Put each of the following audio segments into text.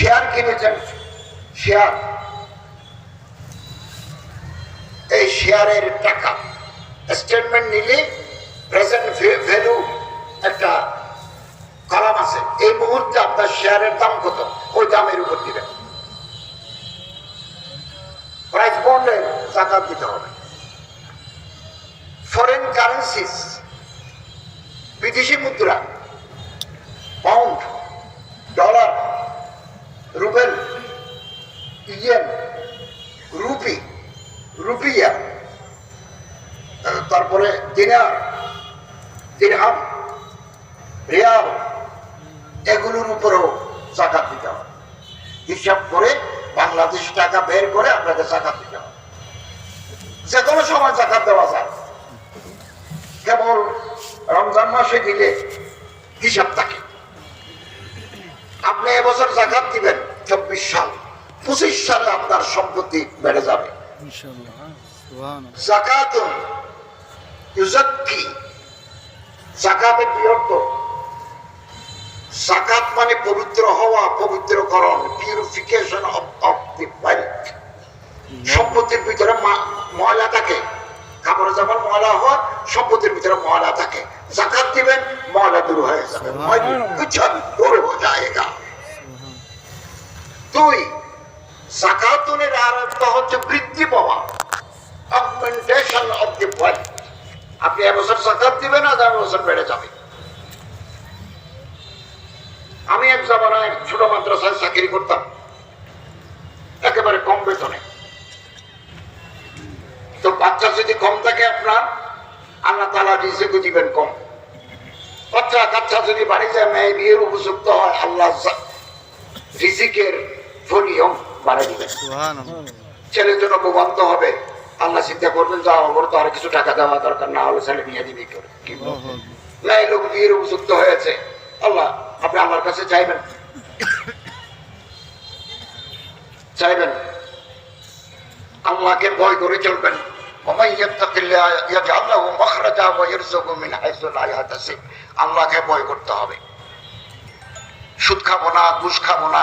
Share কিনেছেন, share. এই শেয়ারের টাকা স্টেটমেন্ট নিলে প্রেজেন্ট ভ্যালু একটা কলাম আছে। এই মুহূর্তে আপনার শেয়ারের দাম কত? ওই দামের উপর দিবেন। প্রাইস বন্ডে জাকাত দিতে হবে। ফরেন কারেন্সিস বিদেশি মুদ্রা pound rouble yen rupee rupiah তারপরে দিনার দিরহাম রিয়াল এগুলোর উপরেও জাকাত দিতে হবে। হিসাব করে বাংলাদেশ টাকা বের করে আপনাকে জাকাত দিতে হবে। যে কোনো সময় জাকাত দেওয়া যায়। কেবল রমজান মাসে দিলে হিসাব থাকে আপনি এবছর জাকাত দিবেন চব্বিশ সাল পঁচিশ সালে আপনার সম্পত্তি বেড়ে যাবে। জাকাতুন ইউজাক্কি জাকাতের কি জাকাত মানে পবিত্র হওয়া পবিত্রকরণ purification of of the wealth সম্পত্তির ভিতরে ময়লা থাকে। কাপড়ে যেমন ময়লা হয় সম্পত্তির ভিতরে ময়লা থাকে। জাকাত দিবেন ময়লা দূর হয়ে যাবে। ময়লা কিছু দূর হয়ে যায়গা দুই জাকাতুনের আর অর্থ হচ্ছে বৃদ্ধি পাওয়া অগমেন্টেশন অফ দি ওয়েলথ আপনি এবছর জাকাত দিবেন আর এবছর বেড়ে যাবে। আমি এক জামানায় ছোট মাদ্রাসায় চাকরি করতাম। একেবারে কম বেতনে। তো বাচ্চা যদি কম থাকে আপনার আল্লাহ তালা রিজেকে দিবেন কম। বাচ্চা কাচ্চা যদি বাড়ি যায় মেয়ে বিয়ের উপযুক্ত হয় আল্লাহ রিজিকের ভলিউম বাড়াই দিবেন। ছেলের জন্য ভোগান্ত হবে। আল্লাহ চিন্তা করবেন যা আমার তো আরও কিছু টাকা দেওয়া দরকার না হলে ছেলে নিয়ে দিবি তোর না লোক বিয়ের উপযুক্ত হয়েছে। আল্লাহ আপনি আল্লাহর কাছে চাইবেন? চাইবেন? আল্লাহকে ভয় করে চলবেন। আল্লাহকে ভয় করতে হবে। সুদ খাব না ঘুষ খাব না।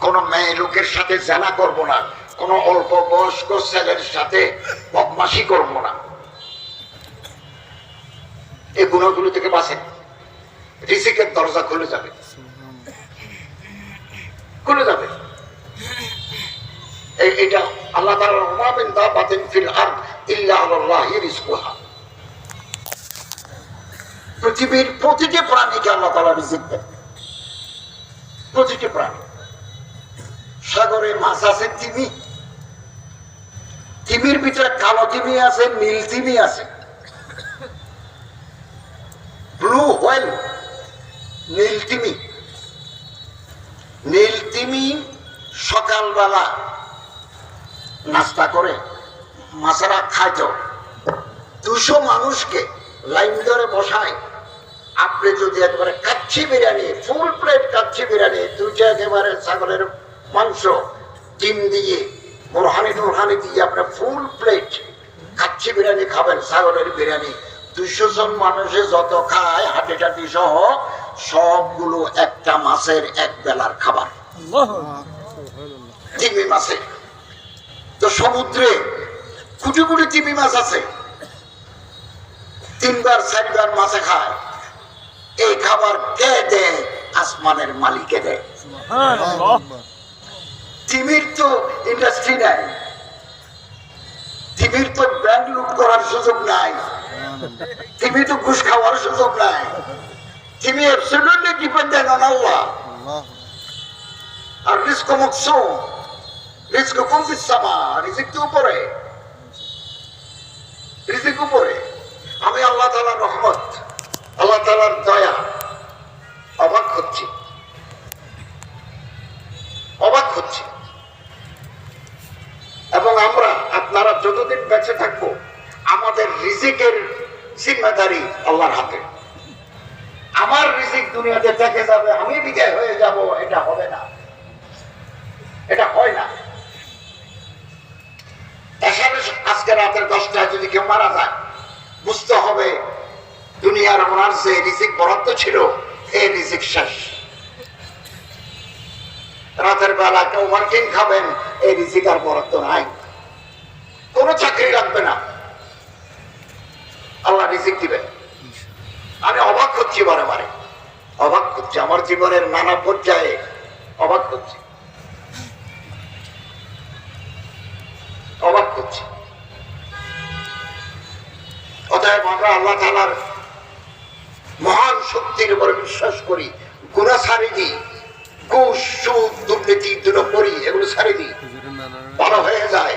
কোনো মেয়ে লোকের সাথে জানা করব না। কোনো অল্প বয়স্ক ছেলের সাথে বদমাসি করব না। এই গুণগুলো থেকে বাঁচেন। রিসিকের দরজা খুলে যাবে। খুলে যাবে। এটা আল্লাহ উমাবিন দা বাতিন ফিল ইল্লা পৃথিবীর প্রতিটি প্রাণীকে আল্লাহ দেন। প্রতিটি প্রাণী। সাগরে মাছ আছে, তিমি তিমির ভিতরে কালো তিমি আছে, নীল তিমি আছে। ব্লু হোয়েল নীল তিমি। নীল তিমি সকালবেলা নাস্তা করে, মাছেরা খাইত। দুশো মানুষকে লাইন ধরে বসায়। আপনি যদি একবারে কাচ্ছি বিরিয়ানি ফুল প্লেট কাচ্ছি বিরিয়ানি, দুইটা একেবারে ছাগলের মাংস, ডিম দিয়ে বোরহানি টোরহানি দিয়ে আপনি ফুল প্লেট বিরিয়ানি খাবেন ছাগলের বিরিয়ানি। দুইশো জন মানুষে যত খায় হাঁটি টাটি সহ সবগুলো একটা মাছের এক বেলার খাবার। তিমি মাছের তো সমুদ্রে কুটি কুটি তিমি মাছ আছে। তিনবার চারবার মাছে খায়। এই খাবার কে দেয়? আসমানের মালিকে দেয়। সুবহানাল্লাহ তো ইন্ডাস্ট্রি নাই। তিমির তো ব্যাংক লুট করার সুযোগ নাই। তিমি তো ঘুষ খাওয়ার সুযোগ নাই। তিমি অ্যাবসলিউটলি ডিপেন্ডেন্ট অন আল্লাহ আর রিস্ক মকসুম রিস্ক কম সামা? রিজিক তো উপরে। রিজিক উপরে। আমি আল্লাহ তালার রহমত, আল্লাহ তালার দয়া জিম্মেদারি আল্লাহর হাতে। আমার রিজিক দুনিয়াতে থেকে যাবে, আমি বিদায় হয়ে যাব, এটা হবে না। এটা হয় না। আজকে রাতের দশটায় যদি কেউ মারা যায়, বুঝতে হবে দুনিয়ার ওনার যে রিজিক বরাদ্দ ছিল এই রিজিক শেষ। রাতের বেলা একটা ওভারটিন খাবেন এই রিজিক আর বরাদ্দ নাই। কোনো চাকরি লাগবে না। আল্লাহ রিজিক দিবেন। আমি অবাক হচ্ছি বারে বারে অবাক হচ্ছি, আমার জীবনের নানা পর্যায়ে অবাক হচ্ছি। অবাক হচ্ছি। অতএব আমরা আল্লাহ তালার মহান শক্তির উপর বিশ্বাস করি গুণা ছাড়ি দিই, ঘুষ, সুদ, দুর্নীতি দুটো করি এগুলো ছাড়ি দিই। ভালো হয়ে যায়।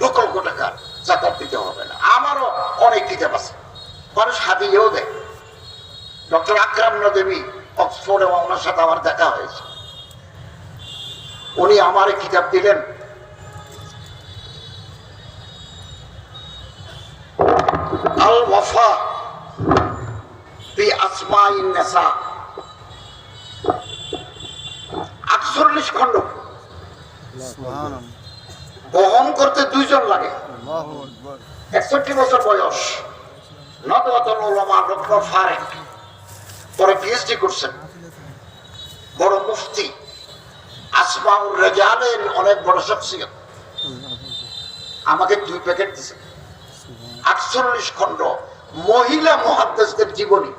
লক্ষ লক্ষ টাকার জাকাত দিতে হবে না। আমারও অনেক কিতাব আছে। মানুষ হাতিয়েও দেয়। ডক্টর আকরাম দেবী অক্সফোর্ডে ওনার সাথে আমার দেখা হয়েছে। উনি আমার কিতাব দিলেন। আল ওয়াফা বি আসমাইন নেসা। আটচল্লিশ খণ্ড। বহন করতে দুইজন লাগে। একষট্টি বছর বয়স। পরে পিএইচডি করছেন। বড় মুফতি। আসমাউর রেজালের অনেক বড় শখসিয়ত। আমাকে দুই প্যাকেট দিছে আটচল্লিশ খণ্ড মহিলা মহাদ্দেশদের জীবনী।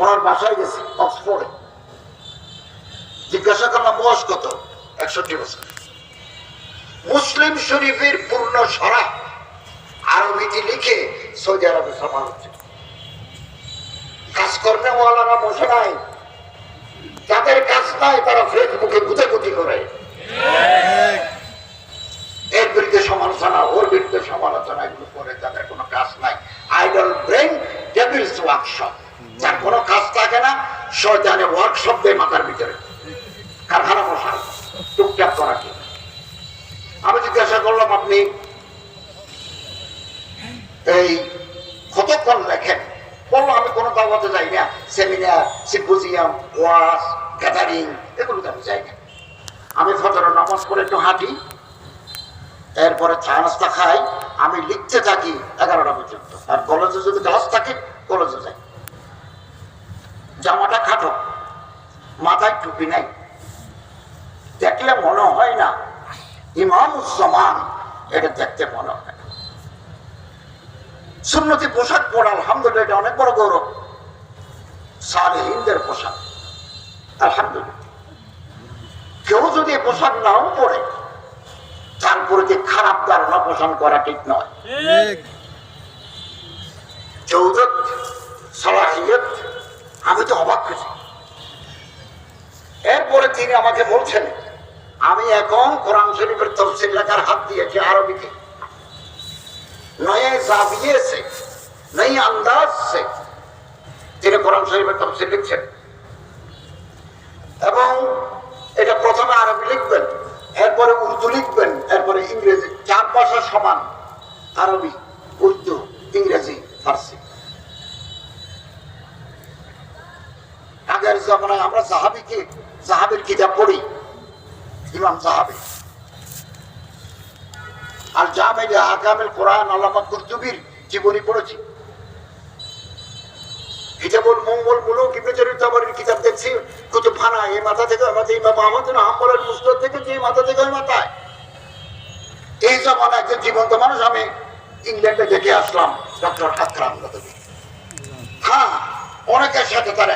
ওনার বাসায় গেছে অক্সফোর্ডে। জিজ্ঞাসা করলাম বয়স কত? একষট্টি বছর। মুসলিম শরীফের পূর্ণ সরা আরবিতে লিখে সৌদি আরবে ছাপা হচ্ছে। কাজকর্মে ওয়ালারা বসে নাই। যাদের কাজ নাই, তারা ফেসবুকে গুতাগুতি করে। এর বিরুদ্ধে সমালোচনা, ওর বিরুদ্ধে সমালোচনা, এগুলো করে যাদের কোনো কাজ নাই। আইডল ব্রেন ডেভিলস ওয়ার্কশপ যার কোনো কাজ থাকে না শয়তানে ওয়ার্কশপ দেয় মাথার ভিতরে। কারখানা বসা টুকটাক করা কি? আমি জিজ্ঞাসা করলাম, আপনি এই কতক্ষণ লেখেন? বলল, আমি কোনো দাওয়াতে যাই না। সেমিনার সিম্পোজিয়াম ওয়াজ গ্যাদারিং, এগুলোতে আমি যাই না। আমি ফজরের নামাজ পড়ে একটু হাঁটি, এরপরে চা নাস্তা খাই। আমি লিখতে থাকি এগারোটা পর্যন্ত। আর কলেজে যদি ক্লাস থাকে, কলেজে যাই। জামাটা খাটো, মাথায় টুপি নাই। দেখলে মনে হয় না ইমাম এটা দেখতে মনে হয়। সুন্নতি পোশাক পরা আলহামদুলিল্লাহ এটা অনেক বড় গৌরব। সালে হিন্দের পোশাক। আলহামদুলিল্লাহ। কেউ যদি পোশাক নাও পরে তার প্রতি খারাপ ধারণা পোষণ করা ঠিক নয়। চৌদত সালাহিয়ত আমি তো অবাক হয়েছি। এরপরে তিনি আমাকে বলছেন আমি এখন কোরআন শরীফের তফসিল লেখার হাত দিয়েছি আরবিতে। নয়ে জাবিয়ে নই আন্দাজ সে, তিনি কোরআন শরীফের তফসিল লিখছেন। এবং এটা প্রথমে আরবি লিখবেন, এরপরে উর্দু লিখবেন, এরপরে ইংরেজি, চার ভাষা সমান, আরবি, উর্দু, ইংরেজি, ফার্সি। আগের জমানায় আমরা সাহাবিকে, সাহাবির কিতাব পড়ি ইমাম সাহাবি। আর জামেল আকামেল কোরআন আল্লামা কুর্তুবির জীবনী পড়েছি। কিতাবুল মঙ্গল কিতাব দেখছি এই মাথা থেকে থেকে যে মাথা থেকে মাথায়। এই একজন জীবন্ত মানুষ আমি ইংল্যান্ডে দেখে আসলাম, ডক্টর হ্যাঁ অনেকের সাথে তার